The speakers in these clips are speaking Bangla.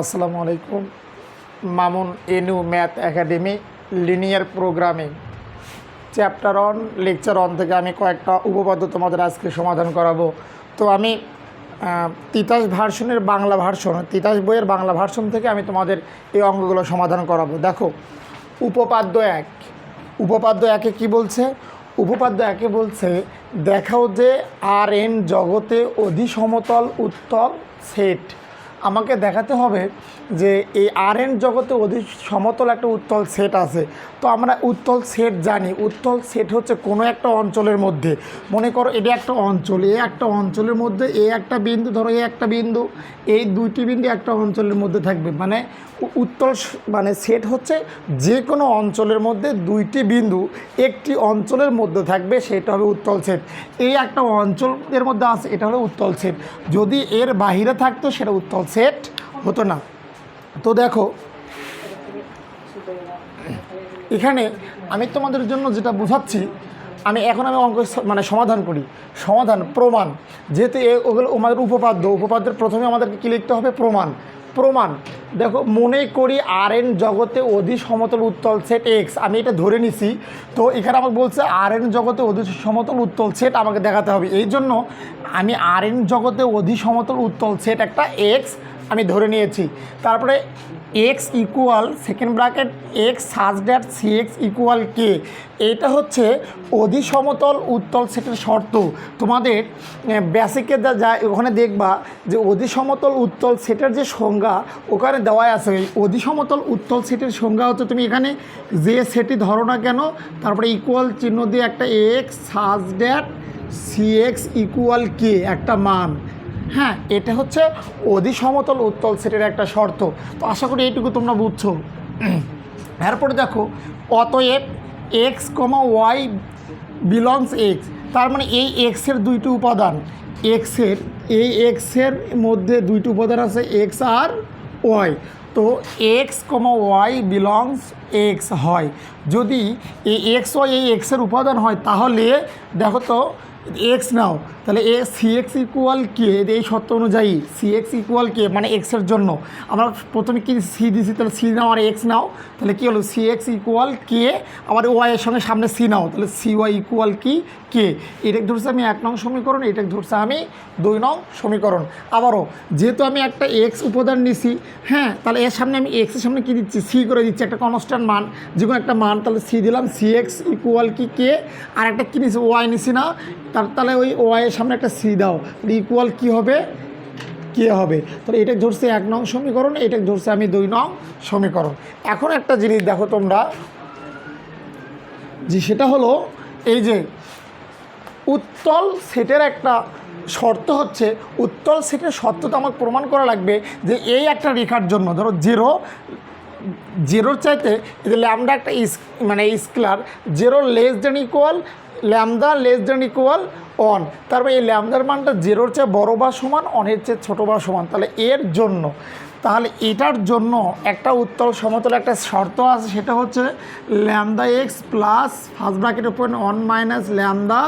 আসসালামু আলাইকুম। Mamun এনু math academy linear programming. Chapter one lecture one থেকে আমি কয়েকটা উপপাদ্য তোমাদের আজকে সমাধান করাবো। তো আমি তিতাস ভার্সনের বাংলা ভার্সন, তিতাস বইয়ের বাংলা ভার্সন থেকে আমি তোমাদের এই অঙ্গগুলো সমাধান করাবো। দেখো, উপপাদ্য এক। উপপাদ্য একে কি বলছে? উপপাদ্য একে বলছে, দেখাও যে আর এন জগতে অধিসমতল উত্তল সেট। আমাকে দেখাতে হবে যে এই আর এন জগতে অধিক সমতল একটা উত্তল সেট আছে। তো আমরা উত্তল সেট জানি। উত্তল সেট হচ্ছে কোনো একটা অঞ্চলের মধ্যে। মনে করো এটা একটা অঞ্চল। এ একটা অঞ্চলের মধ্যে এ একটা বিন্দু, ধরো এ একটা বিন্দু, এই দুইটি বিন্দু একটা অঞ্চলের মধ্যে থাকবে। মানে উত্তল মানে সেট হচ্ছে যে কোনো অঞ্চলের মধ্যে দুইটি বিন্দু, একটি অঞ্চলের মধ্যে থাকবে, সেটা হবে উত্তল সেট এই একটা অঞ্চলের মধ্যে আছে, এটা হলো উত্তল সেট যদি এর বাহিরে থাকতো, সেটা উত্তল সেট হতো না। তো দেখো, এখানে আমি তোমাদের জন্য যেটা বোঝাচ্ছি, আমি এখন আমি অঙ্ক মানে সমাধান করি। সমাধান, প্রমাণ। যেহেতু ওগুলো আমাদের উপপাদ্য, উপপাদ্যের প্রথমে আমাদেরকে কী লিখতে হবে? প্রমাণ। প্রমাণ। দেখো, মনে করি আর এন জগতে অধি সমতল উত্তল সেট এক্স আমি এটা ধরে নিছি। তো এখানে আমাকে বলছে আর এন জগতে অধি সমতল উত্তল সেট আমাকে দেখাতে হবে। এই জন্য আমি আর এন জগতে অধি সমতল উত্তল সেট একটা এক্স আমি ধরে নিয়েছি। তারপরে X equal second bracket X such that C X equal K এইটা হচ্ছে অধি সমতল উত্তল সেটের শর্ত। তোমাদের বেসিকে যা যায় ওখানে দেখবা যে অধি সমতল উত্তল সেটের যে সংজ্ঞা, ওখানে দেওয়া আছে। এই অধি সমতল উত্তল সেটের সংজ্ঞা হচ্ছে তুমি এখানে যে সেটি ধরো না কেন, তারপরে ইকুয়াল চিহ্ন দিয়ে একটা X such that C X equal K একটা মান। হ্যাঁ। এটা হচ্ছে অধি সমতল উত্তল সেটের একটা শর্ত। তো আশা করি এইটুকু তোমরা বুঝছ। এরপরে দেখো, অতএব X comma Y belongs X তার মানে এই এক্সের দুইটি উপাদান। এক্সের এই এক্সের মধ্যে দুইটি উপাদান আছে এক্স আর ওয়াই তো X comma Y belongs X হয়। যদি এই এক্স ওয়াই এই এক্সের উপাদান হয়, তাহলে দেখো তো এক্স নাও, তাহলে A C X equal K এই সত্য অনুযায়ী সি এক্স ইকুয়াল কে মানে এক্সের জন্য। আমরা প্রথমে কি সি দিছি, তাহলে সি নাও আর এক্স নাও, তাহলে কী হলো? সি এক্স ইকুয়াল কে আবার ওয়াই এর সঙ্গে সামনে সি নাও, তাহলে সি ওয়াই ইকুয়াল কি? কে এটাকে ধরছে আমি এক নং সমীকরণ এটাকে ধরছে আমি দুই নং সমীকরণ। আবারও, যেহেতু আমি একটা এক্স উপাদান নিছি হ্যাঁ তাহলে এর সামনে আমি এক্সের সামনে কী দিচ্ছি? সি করে দিচ্ছি, একটা কনস্ট্যান্ট মান, যে কোনো একটা মান, তাহলে সি দিলাম সি এক্স ইকুয়াল কি কে আর একটা কী নিছি? ওয়াই নিছি না তার তাহলে ওই ওয়াই এর সামনে একটা সি দাও। ইকুয়াল কি হবে? কে হবে। তাহলে এটা ধরছে এক নং সমীকরণ, এটা ধরছে আমি দুই নং সমীকরণ। এখন একটা জিনিস দেখো তোমরা, যে সেটা হলো এই যে উত্তল সেটের একটা শর্ত হচ্ছে, উত্তল সেটের শর্ত তো আমাকে প্রমাণ করা লাগবে যে এই একটা রেখার জন্য, ধরো জিরো জিরোর চাইতে ল্যামডা একটা ইস মানে scalar zero less than equal lambda less than equal one তারপর এই ল্যামদার মানটা জিরোর চেয়ে বড় বা সমান অনের চেয়ে ছোটো বা সমান। তাহলে এর জন্য, তাহলে এটার জন্য একটা উত্তল সমতল একটা শর্ত আছে, সেটা হচ্ছে ল্যামদা এক্স প্লাস ফার্স্ট ব্র্যাকেটের উপর অন মাইনাস ল্যামদা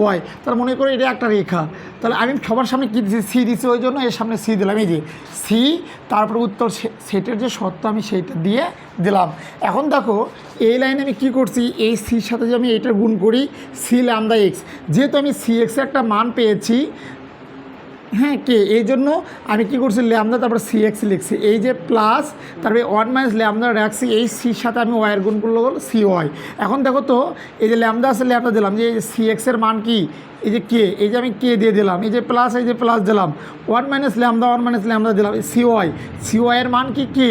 ওয়াই তাহলে মনে করি এটা একটা রেখা। তাহলে আমি সবার সামনে কী দিচ্ছি সি দিচ্ছি ওই জন্য এর সামনে সি দিলাম। এই যে সি তারপর উত্তর সেটের যে শর্ত আমি সেইটা দিয়ে দিলাম। এখন দেখো এই লাইনে আমি কি করছি? এই সির সাথে যে আমি এইটা গুণ করি সি ল্যামদা এক্স যেহেতু আমি সি এক্সের একটা মান পেয়েছি হ্যাঁ কে? এই জন্য আমি কী করছি? ল্যামদা তারপর সি এক্স লিখছি। এই যে প্লাস তারপরে ওয়ান মাইনাস ল্যামদা রাখছি, এই সির সাথে আমি ওয়াইয়ের গুণ করলে সি ওয়াই এখন দেখো তো, এই যে ল্যামদা আছে ল্যামদা দিলাম। যে সি এক্সের মান কি? এই যে কে এই যে আমি কে দিয়ে দিলাম, এই যে প্লাস এই যে প্লাস দিলাম one minus lambda one minus lambda দিলাম সি ওয়াই সি ওয়াইয়ের মান কি কে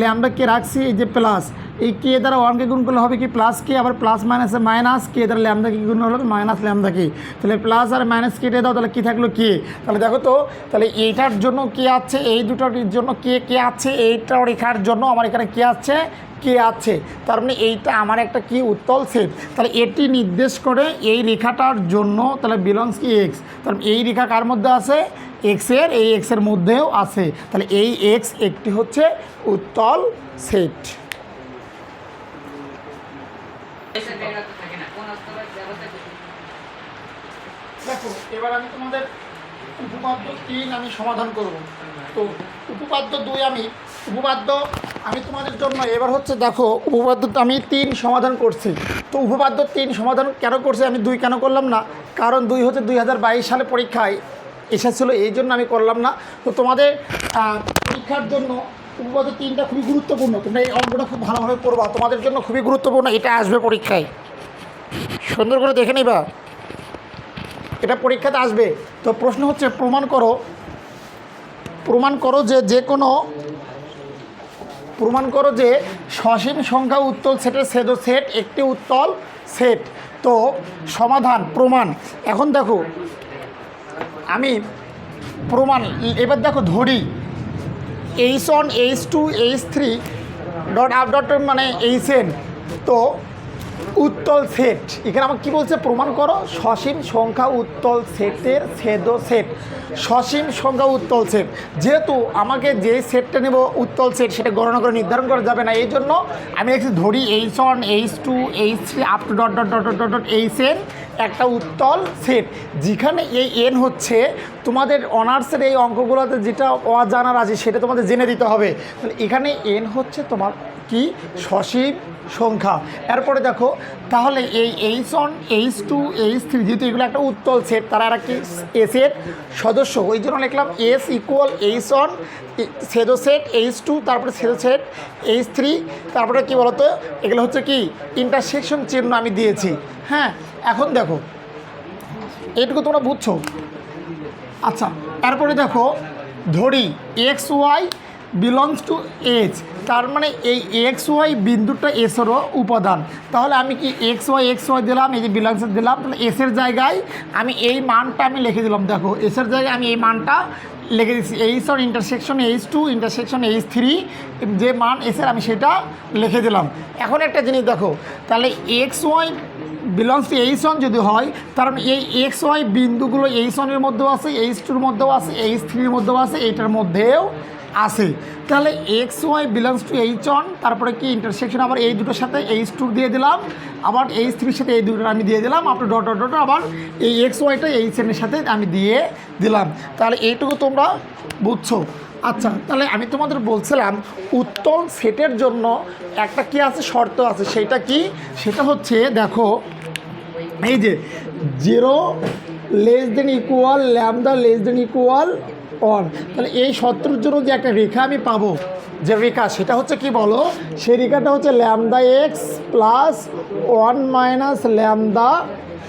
ল্যামদা কে রাখছি, এই যে প্লাস এই কে দ্বারা ওয়ানকে গুণ করলে হবে কি প্লাস কে আবার প্লাস মাইনাসে মাইনাস কে দ্বারা ল্যামদা কি গুণ হলো মাইনাস ল্যামদা কে তাহলে প্লাস আর মাইনাস কেটে দাও, তাহলে কী থাকল কে তাহলে দেখো তো, তাহলে এইটার জন্য কে আছে, এই দুটোর জন্য কে কে আছে এইটা রেখার জন্য আমার এখানে কে আছে কে আছে? তার মানে এইটা আমার একটা কি উত্তল সেট তাহলে এটি নির্দেশ করে এই রেখাটার জন্য তাহলে বিলংস কি এক্স তাহলে এই রেখা কার মধ্যে আছে? এক্সের এই এক্সের মধ্যেও আছে। তাহলে এই এক্স একটি হচ্ছে উত্তল সেট দেখো, এবার আমি তোমাদের উপপাদ্য তিন আমি সমাধান করব। তো উপপাদ্য দুই আমি, উপপাদ্য আমি তোমাদের জন্য এবার হচ্ছে দেখো উপপাদ্য আমি তিন সমাধান করছি। তো উপপাদ্য তিন সমাধান কেন করছি? আমি দুই কেন করলাম না? কারণ দুই হচ্ছে দুই হাজার বাইশ সালে পরীক্ষায় এসেছিল, এই জন্য আমি করলাম না। তো তোমাদের পরীক্ষার জন্য উপপাদ্য তিনটা খুবই গুরুত্বপূর্ণ। তোমরা এই অঙ্কটা খুব ভালোভাবে পড়বা। তোমাদের জন্য খুবই গুরুত্বপূর্ণ, এটা আসবে পরীক্ষায়। সুন্দর করে দেখে নিবা। এটা পরীক্ষাতে আসবে। তো প্রশ্ন হচ্ছে, প্রমাণ করো। প্রমাণ করো যে যে কোনো প্রমাণ করো যে সসীম সংখ্যা উত্তল সেটের সেদ সেট একটি উত্তল সেট। তো সমাধান, প্রমাণ। এখন দেখো, আমি প্রমাণ, এবার দেখো ধরি। H one H two H three dot up dot মানে এইচ এন তো উত্তল সেট। এখানে আমাকে কী বলছে? প্রমাণ করো। সসীম সংখ্যা উত্তল সেটের ছেদ সেট। সসীম সংখ্যা উত্তল সেট। যেহেতু আমাকে যে সেটটা নেব, উত্তল সেট, সেটা গণনা করে নির্ধারণ করা যাবে না। এই জন্য আমি একটু ধরি H one H two H three up to dot dot dot dot dot H N একটা উত্তল সেট। যেখানে এই এন হচ্ছে তোমাদের অনার্সের এই অঙ্কগুলোতে যেটা অজানার আছে সেটা তোমাদের জেনে দিতে হবে। তাহলে এখানে এন হচ্ছে তোমার কি? সসীম সংখ্যা। এরপরে দেখো, তাহলে এই H one H two H three যেহেতু এগুলো একটা উত্তল সেট তারা আর কি এসের সদস্য, ওই জন্য লিখলাম এস ইকুয়াল এইচ ওয়ান সেদো সেট এইচ টু তারপরে সেদো সেট এইচ থ্রি তারপরে কী বলতো, এগুলো হচ্ছে কি ইন্টারসেকশন চিহ্ন আমি দিয়েছি। হ্যাঁ এখন দেখো এইটুকু তোমরা বুঝছ? আচ্ছা তারপরে দেখো, ধরি X Y belongs to S তার মানে এই এক্স ওয়াই বিন্দুটা এসেরও উপাদান। তাহলে আমি কি এক্স ওয়াই এক্স ওয়াই দিলাম, এই যে বিলংস দিলাম, তাহলে এসের জায়গায় আমি এই মানটা আমি লিখে দিলাম, দেখো এসের জায়গায় আমি এই মানটা লিখে দিচ্ছি H or intersection H two intersection H three যে মান এসের আমি সেটা লিখে দিলাম। এখন একটা জিনিস দেখো, তাহলে X Y belongs to H one যদি হয় কারণ এই এক্স ওয়াই বিন্দুগুলো এইচ ওয়ানের মধ্যেও আছে এইচ টুর মধ্যেও আছে এইচ থ্রির মধ্যেও আছে, এইটার মধ্যেও আছে। তাহলে X Y belongs to H one তারপরে কি ইন্টারসেকশন আবার এই দুটোর সাথে এইচ টু দিয়ে দিলাম। আবার এইচ থ্রির সাথে এই দুটো আমি দিয়ে দিলাম। আপনার ডট ডট আবার এই এক্স ওয়াইটা এইচ এনের সাথে আমি দিয়ে দিলাম। তাহলে এইটুকু তোমরা বুঝছ। আচ্ছা তাহলে আমি তোমাদের বলছিলাম উত্তম সেটের জন্য একটা কি আছে, শর্ত আছে। সেটা কি? সেটা হচ্ছে, দেখো, এই যে zero less than equal lambda less than equal one তাহলে এই শত্রুর জন্য যে একটা রেখা আমি পাবো, যে রেখা, সেটা হচ্ছে কি বলো? সেই রেখাটা হচ্ছে lambda X plus one minus lambda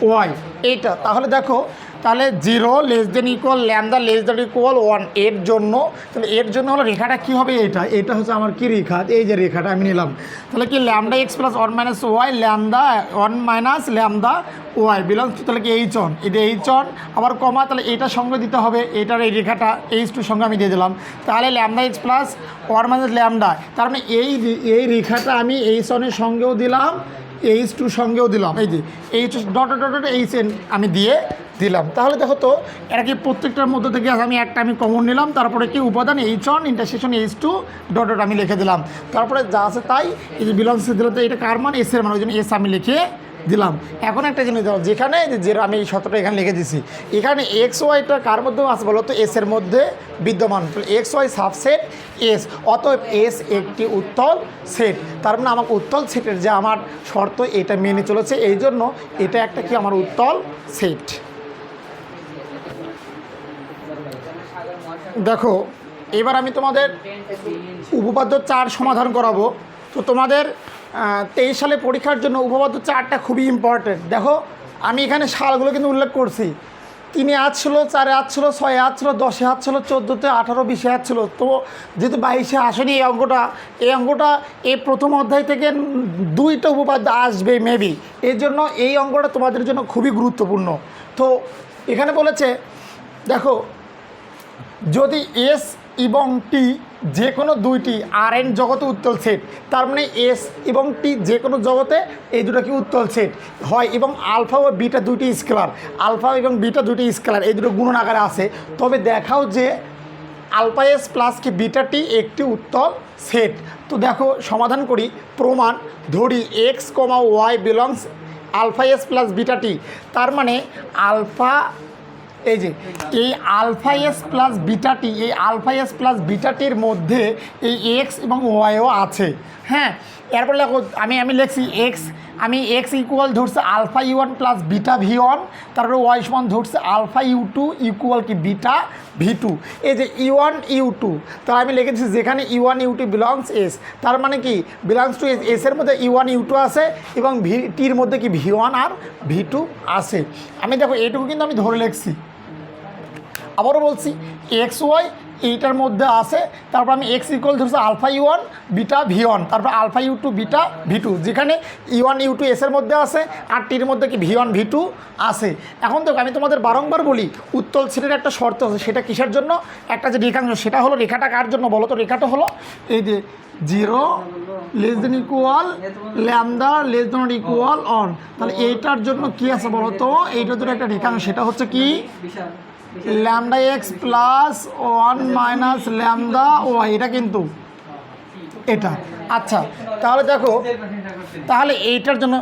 Y. এইটা, তাহলে দেখো তাহলে zero less than equal lambda less than equal ওয়ানের জন্য, তাহলে এর জন্য হলো রেখাটা কী হবে এটা এটা হচ্ছে আমার কি রেখা? এই যে রেখাটা আমি নিলাম। তাহলে কি lambda X plus one minus Y lambda one minus lambda Y belongs to তাহলে কি এইচ অন এটা এইচ অন আবার কমা তাহলে এইটার সঙ্গে দিতে হবে। এটার এই রেখাটা এইচ টুর সঙ্গে আমি দিয়ে দিলাম। তাহলে lambda X plus one minus lambda তার মানে এই এই রেখাটা আমি এইচ অনের সঙ্গেও দিলাম এইচ টু সঙ্গেও দিলাম। এই যে H dot dot dot H N আমি দিয়ে দিলাম। তাহলে দেখো তো এরা কি প্রত্যেকটার মধ্যে থেকে আমি একটা আমি কমন নিলাম, তারপরে কি উপাদান H one intersection H two dot dot আমি লিখে দিলাম। তারপরে যা আছে তাই, এই যে বিলংস দিলে তো এটা কার মান? এস এর মান, ওই জন্য এস আমি লিখে দিলাম। এখন একটা জিনিস দেখো, যেখানে যে আমি এই শতটা এখানে লিখে দিছি, এখানে এক্স ওয়াইটা কার মধ্যে আছে বলো তো? এস এর মধ্যে বিদ্যমান। এক্স ওয়াই সাবসেট এস অতএব এস একটি উত্তল সেট। তার মানে আমাকে উত্তল সেটের যে আমার শর্ত, এটা মেনে চলেছে। এই জন্য এটা একটা কি? আমার উত্তল সেট। দেখো, এবার আমি তোমাদের উপপাদ্য চার সমাধান করাবো। তো তোমাদের তেইশ সালে পরীক্ষার জন্য উপপাদ্য চারটা খুবই ইম্পর্টেন্ট দেখো, আমি এখানে সালগুলো কিন্তু উল্লেখ করছি। তিনে হাত ছিল, চারে হাত ছিল, ছয়ে হাত ছিল, দশে হাত ছিল, চোদ্দোতে আঠারো, বিশে হাত ছিল। তো যেহেতু বাইশে আসেনি এই অঙ্কটা এই অঙ্কটা এই প্রথম অধ্যায় থেকে দুইটা উপপাদ্য আসবে মেবি এর জন্য এই অঙ্কটা তোমাদের জন্য খুবই গুরুত্বপূর্ণ। তো এখানে বলেছে, দেখো, যদি এস এবং টি যে কোনো দুইটি আর এন জগতে উত্তল সেট তার মানে এস এবং টি যে কোনো জগতে এই দুটো কি উত্তল সেট হয় এবং আলফা ও বিটা দুইটি স্কেলার, আলফা এবং বিটা দুইটি স্কেলার, এই দুটো গুণন আকারে আছে। তবে দেখাও যে আলফা এস প্লাস কি বিটা টি একটি উত্তল সেট তো দেখো, সমাধান করি, প্রমাণ ধরি, X comma Y belongs alpha S plus beta T. তার মানে আলফা এই যে, এই আলফা এস প্লাস বিটাটি এই আলফা এস প্লাস বিটাটির মধ্যে এই এক্স এবং ওয়াইও আছে। হ্যাঁ এরপর লেখো, আমি আমি লিখছি এক্স আমি এক্স ইকুয়াল ধরছে alpha U one plus beta V one তারপরে ওয়াই সমান ধরছে আলফা ইউ টু ইকুয়াল কি বিটা ভি টু এই যে ইউ ওয়ান ইউ টু তাহলে আমি লিখেছি যেখানে U one U two belongs S তার মানে কি? বিলংস টু এস এসের মধ্যে ইউ ওয়ান ইউ টু আছে এবং ভি টির মধ্যে কি ভি ওয়ান আর ভি টু আছে। আমি দেখো, এইটুকু কিন্তু আমি ধরে লিখছি। আবারও বলছি এক্স ওয়াই এইটার মধ্যে আছে, তারপর আমি এক্স ইকুয়াল ধরছি alpha U one beta V one তারপর alpha U two beta V two যেখানে ই ওয়ান ইউ টু এসের মধ্যে আছে, আর টির মধ্যে কি ভি ওয়ান ভি টু আছে। এখন দেখো, আমি তোমাদের বারংবার বলি, উত্তল ছেলের একটা শর্ত আছে, সেটা কিসের জন্য? একটা যে রেখাংশ, সেটা হলো রেখাটা কার জন্য? বলো তো, রেখাটা হলো এই যে zero less than equal lambda less than equal one তাহলে এইটার জন্য কি আছে বলো তো? এইটার জন্য একটা রেখাংশ, সেটা হচ্ছে কি? Lambda X plus one minus lambda Y, এটা কিন্তু এটা। আচ্ছা তাহলে দেখো, তাহলে এইটার জন্য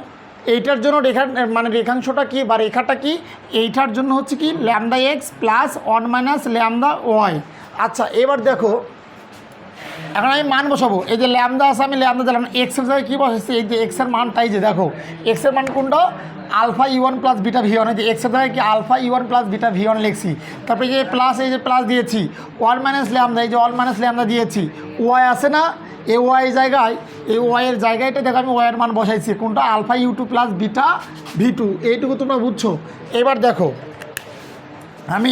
এইটার জন্য রেখা মানে রেখাংশটা কি বা রেখাটা কি? এইটার জন্য হচ্ছে কি lambda X plus one minus lambda Y. আচ্ছা এবার দেখো, এখন আমি মান বসাবো। এই যে ল্যামদা আছে, আমি ল্যামদা দিলাম। এক্সের জায়গায় কী বসাচ্ছি এই যে এক্সের মানটাই যে দেখো, এক্সের মান কোনটা? Alpha E one plus beta V one যে এক্সের জায়গায় কি alpha E one plus beta V one লিখছি, তারপরে যে প্লাস এই যে প্লাস দিয়েছি ওয়ান মাইনাস ল্যামদা এই যে ওয়ান মাইনাস ল্যামদা দিয়েছি ওয়াই আছে না? এ ওয়াই জায়গায়, এই ওয়াইয়ের জায়গায়টা দেখো আমি ওয়াইয়ের মান বসাইছি, কোনটা? Alpha U two plus beta V two এইটুকু তোমরা বুঝছ? এবার দেখো, আমি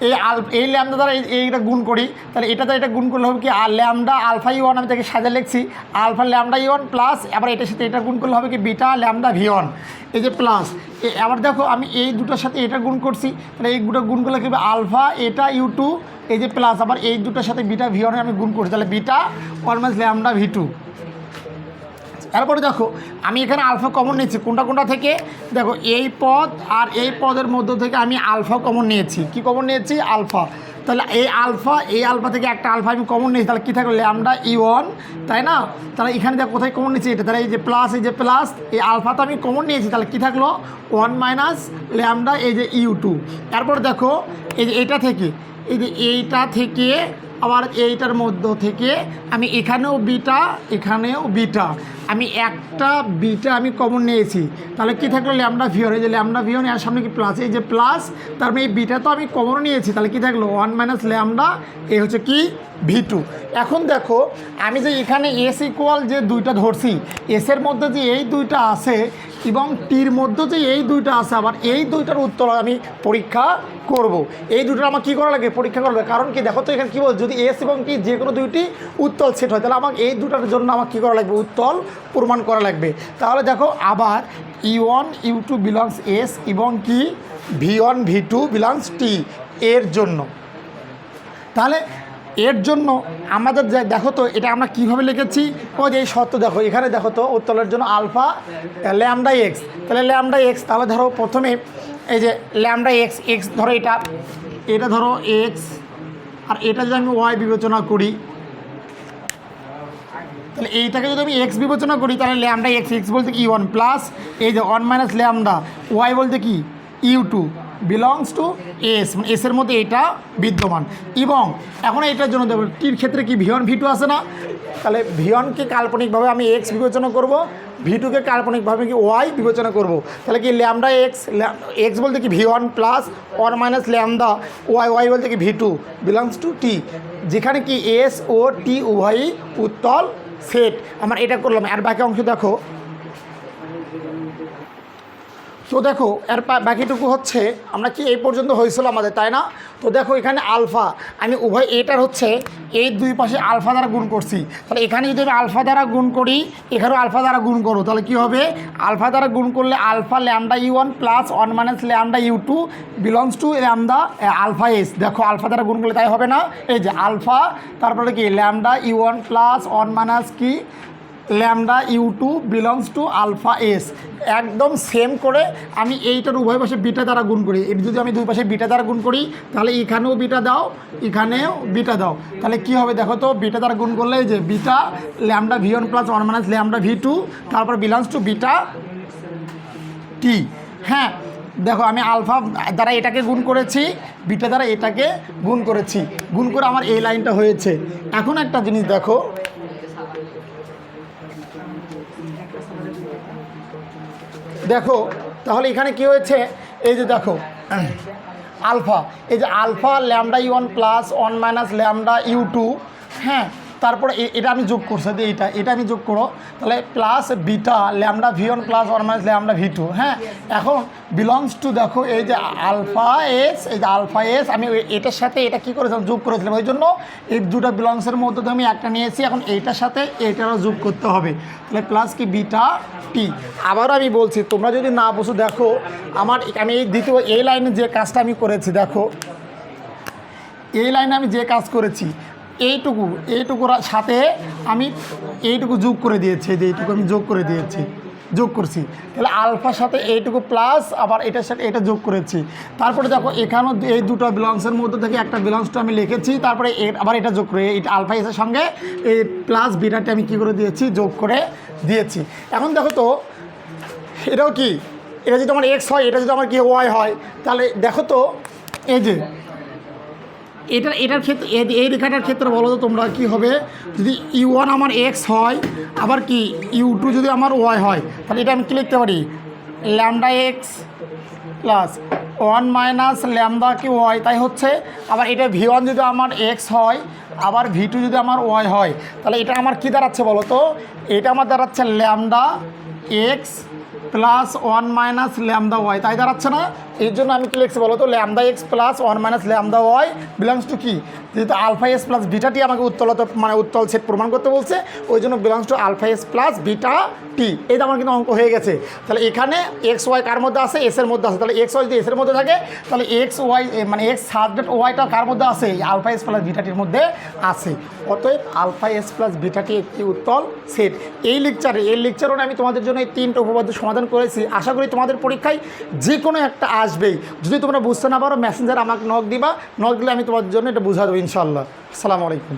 এই আল, এই ল্যামদা দ্বারা এই- এইটা গুণ করি। তাহলে এটা দ্বারা এটা গুণ করলে হবে কি? আর ল্যামডা আলফা ই ওয়ান আমি তাকে সাজা লিখছি। Alpha lambda E one plus আবার এটার সাথে এটা গুণ করলে হবে কি? Beta lambda V one. এই যে প্লাস আবার দেখো আমি এই দুটোর সাথে এটা গুণ করছি। তাহলে এই দুটো গুণ করলে কি আলফা, এটা, ইউ টু, এই যে প্লাস, আবার এই দুটোর সাথে বিটা ভি ওয়ানের আমি গুণ করছি। তাহলে beta one minus lambda V two. তারপরে দেখো, আমি এখানে আলফা কমন নিয়েছি। কোনটা কোনটা থেকে? দেখো, এই পদ আর এই পদের মধ্য থেকে আমি আলফা কমন নিয়েছি। কি কমন নিয়েছি? আলফা। তাহলে এই আলফা এই আলফা থেকে একটা আলফা আমি কমন নিয়েছি, তাহলে কী থাকল ল্যামডা ই ওয়ান, তাই না? তাহলে এখানে দেখো, কোথায় কমন নিয়েছি? এটা তাহলে এই যে প্লাস এই যে প্লাস এই আলফা তো আমি কমন নিয়েছি, তাহলে কী থাকল? ওয়ান মাইনাস ল্যামডা, এই যে ইউ টু। তারপর দেখো, এই যে এইটা থেকে, এই যে এইটা থেকে আবার এইটার মধ্য থেকে আমি এখানেও বিটা এখানেও বিটা। আমি একটা বিটা আমি কমন নিয়েছি। তাহলে কি থাকল ল্যামডা ভিওর এই যে ল্যামডা ভিওর এর সামনে কি প্লাস এই যে প্লাস তার মানে এই বিটা তো আমি কমন নিয়েছি। তাহলে কি থাকল? ওয়ান মাইনাস ল্যামডা এই হচ্ছে কি? ভি টু এখন দেখো, আমি যে এখানে এস ইকুয়াল যে দুইটা ধরছি এসের মধ্যে যে এই দুইটা আছে এবং টির মধ্যে যে এই দুইটা আছে, আবার এই দুইটার উত্তর আমি পরীক্ষা করব। এই দুটোর আমার কী করা লাগে? পরীক্ষা করা করবে কারণ কি, দেখো তো এখানে কী বল, যদি এস এবং টি যে কোনো দুইটি উত্তল সেট হয়, তাহলে আমাকে এই দুটার জন্য আমার কী করা লাগবে? উত্তল প্রমাণ করা লাগবে। তাহলে দেখো, আবার E one U two belongs S এবং কি V one V two belongs T এর জন্য। তাহলে এর জন্য আমাদের যে দেখো তো, এটা আমরা কীভাবে লিখেছি? ও যে এই শর্ত দেখো, এখানে দেখো তো, উত্তলের জন্য আলফা ল্যামডা এক্স। তাহলে ল্যামডা এক্স, তাহলে ধরো প্রথমে এই যে ল্যামডা এক্স এক্স ধরো এটা। এটা ধরো এক্স, আর এটা যদি আমি ওয়াই বিবেচনা করি, তাহলে এইটাকে যদি আমি এক্স বিবেচনা করি, তাহলে ল্যামডা এক্স এক্স বলতে কি, ওয়ান প্লাস, এই যে ওয়ান মাইনাস ল্যামডা, ওয়াই বলতে কি, U two. Belongs to S মানে এসের মধ্যে এটা বিদ্যমান। এবং এখন এটার জন্য দেখো টির ক্ষেত্রে কি ভিওয়ান ভি টু আছে না? তাহলে ভিওয়ানকে কাল্পনিকভাবে আমি এক্স বিবেচনা করব ভি টুকে কাল্পনিকভাবে কি ওয়াই বিবেচনা করব। তাহলে কি ল্যামডা এক্স এক্স বলতে কি V one plus one minus lambda Y Y বলতে কি V two belongs to T যেখানে কি এস ও টি উভয়ই উত্তল সেট আমার এটা করলাম, আর বাকি অংশ দেখো। তো দেখো, এর বাকিটুকু হচ্ছে, আমরা কি এই পর্যন্ত হয়েছিল আমাদের, তাই না? তো দেখো, এখানে আলফা, আমি উভয় এটার হচ্ছে, এই দুই পাশে আলফা দ্বারা গুণ করছি। তাহলে এখানে যদি আমি আলফা দ্বারা গুণ করি, এখানেও আলফা দ্বারা গুণ করো, তাহলে কি হবে? আলফা দ্বারা গুণ করলে alpha lambda U one plus one minus lambda U two belongs to lambda alpha S. দেখো, আলফা দ্বারা গুণ করলে তাই হবে না? এই যে আলফা, তারপরে কি? Lambda U one plus one minus কি? Lambda U two belongs to alpha S একদম সেম করে আমি এইটার উভয় পাশে বিটা দ্বারা গুণ করি। এটি যদি আমি দুই পাশে বিটা দ্বারা গুণ করি, তাহলে এখানেও বিটা দাও, এখানেও বিটা দাও। তাহলে কি হবে দেখো তো, বিটা দ্বারা গুণ করলে যে beta lambda V one plus one minus lambda V two তারপর বিলংস টু বিটা টি হ্যাঁ দেখো আমি আলফা দ্বারা এটাকে গুণ করেছি, বিটা দ্বারা এটাকে গুণ করেছি। গুণ করে আমার এই লাইনটা হয়েছে। এখন একটা জিনিস দেখো দেখো, তাহলে এখানে কি হয়েছে? এই যে দেখো, আলফা, এই যে alpha lambda U one plus one minus lambda U two হ্যাঁ তারপরে এটা আমি যোগ করছি যে এইটা এটা আমি যোগ করো, তাহলে plus beta lambda V one plus one minus lambda V two হ্যাঁ? এখন বিলংস টু দেখো এই যে আলফা এস এই যে আলফা এস আমি এটার সাথে এটা কি করেছিলাম? যোগ করেছিলাম। ওই জন্য এই দুটো বিলংসের মধ্যে তো আমি একটা নিয়েছি, এখন এইটার সাথে এইটারও যোগ করতে হবে। তাহলে প্লাস কি বিটা টি আবারও আমি বলছি, তোমরা যদি না বসো, দেখো, আমার আমি এই দ্বিতীয়, এই লাইনে যে কাজটা আমি করেছি, দেখো, এই লাইনে আমি যে কাজ করেছি এইটুকু, এইটুকুর সাথে আমি এইটুকু যোগ করে দিয়েছি যে এইটুকু আমি যোগ করে দিয়েছি, যোগ করছি। তাহলে আলফার সাথে এইটুকু প্লাস আবার এটার সাথে এটা যোগ করেছি। তারপরে দেখো এখানেও এই দুটো বিলংসের মধ্যে থেকে একটা বিলংসটা আমি লিখেছি, তারপরে আবার এটা যোগ করে এটা আলফা এসের সঙ্গে এই প্লাস বিটাটা আমি কী করে দিয়েছি, যোগ করে দিয়েছি। এখন দেখো তো, এটাও কি? এটা যদি আমার এক্স হয়, এটা যদি আমার কি ওয়াই হয়, তাহলে দেখো তো, এই যে এটা, এটার ক্ষেত্রে এই- রেখাটার ক্ষেত্রে বলো তো তোমরা কি হবে? যদি ইউ ওয়ান আমার এক্স হয়, আবার কি ইউ টু যদি আমার ওয়াই হয়, তাহলে এটা আমি কি লিখতে পারি? Lambda X plus one minus lambda কি ওয়াই তাই হচ্ছে, আবার এটা ভি ওয়ান যদি আমার এক্স হয়, আবার ভি টু যদি আমার ওয়াই হয়, তাহলে এটা আমার কি দাঁড়াচ্ছে বলো তো? এটা আমার দাঁড়াচ্ছে lambda X plus one minus lambda Y তাই দাঁড়াচ্ছে না? এর জন্য আমি কি লিখছি বলো তো? Lambda X plus one minus lambda Y belongs to কি? যেহেতু আলফা এস প্লাস বিটাটি আমাকে উত্তলত মানে উত্তল সেট প্রমাণ করতে বলছে, ওই জন্য belongs to alpha S plus beta T. এটা আমার কিন্তু অঙ্ক হয়ে গেছে। তাহলে এখানে এক্স ওয়াই কার মধ্যে আছে? এস এর মধ্যে আছে। তাহলে এক্স ওয়াই যদি এস এর মধ্যে থাকে, তাহলে এক্স ওয়াই মানে এক্স সাবজেক্ট ওয়াইটা কার মধ্যে আছে? আলফা এস প্লাস বিটাটির মধ্যে আছে। অতএব আলফা এস প্লাস বিটাটি একটি উত্তল সেট এই লেকচারে এই লেকচারে আমি তোমাদের জন্য এই তিনটা উপপাদ্য সমাধান করেছি। আশা করি তোমাদের পরীক্ষায় যে কোনো একটা আসবেই। যদি তোমরা বুঝতে না পারো মেসেঞ্জার আমাকে নখ দিবা নখ দিলে আমি তোমার জন্য এটা বুঝা দেবো ইনশাল্লাহ আসসালামু আলাইকুম।